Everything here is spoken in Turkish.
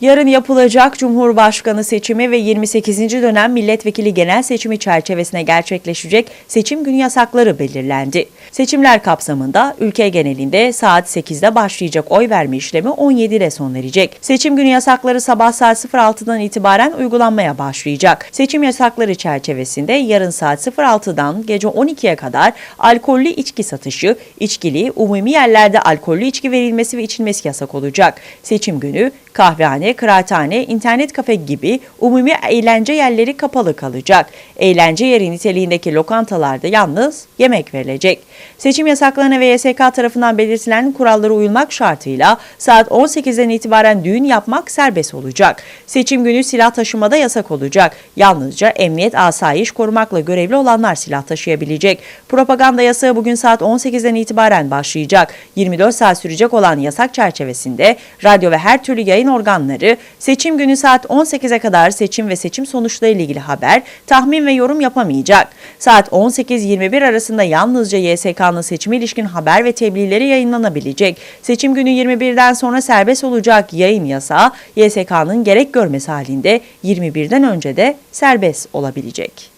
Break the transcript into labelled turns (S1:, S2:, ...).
S1: Yarın yapılacak Cumhurbaşkanı seçimi ve 28. dönem milletvekili genel seçimi çerçevesine gerçekleşecek seçim günü yasakları belirlendi. Seçimler kapsamında ülke genelinde saat 8'de başlayacak oy verme işlemi 17'de sona erecek. Seçim günü yasakları sabah saat 06'dan itibaren uygulanmaya başlayacak. Seçim yasakları çerçevesinde yarın saat 06'dan gece 12'ye kadar alkollü içki satışı, içkili, umumi yerlerde alkollü içki verilmesi ve içilmesi yasak olacak. Seçim günü kahvehane, kıraathane, internet kafe gibi umumi eğlence yerleri kapalı kalacak. Eğlence yeri niteliğindeki lokantalarda yalnız yemek verilecek. Seçim yasaklarına ve YSK tarafından belirtilen kurallara uyulmak şartıyla saat 18'den itibaren düğün yapmak serbest olacak. Seçim günü silah taşımada yasak olacak. Yalnızca emniyet asayiş korumakla görevli olanlar silah taşıyabilecek. Propaganda yasağı bugün saat 18'den itibaren başlayacak. 24 saat sürecek olan yasak çerçevesinde radyo ve her türlü yayın organları seçim günü saat 18'e kadar seçim ve seçim sonuçları ile ilgili haber, tahmin ve yorum yapamayacak. Saat 18-21 arasında yalnızca YSK'nın seçime ilişkin haber ve tebliğleri yayınlanabilecek. Seçim günü 21'den sonra serbest olacak yayın yasağı YSK'nın gerek görmesi halinde 21'den önce de serbest olabilecek.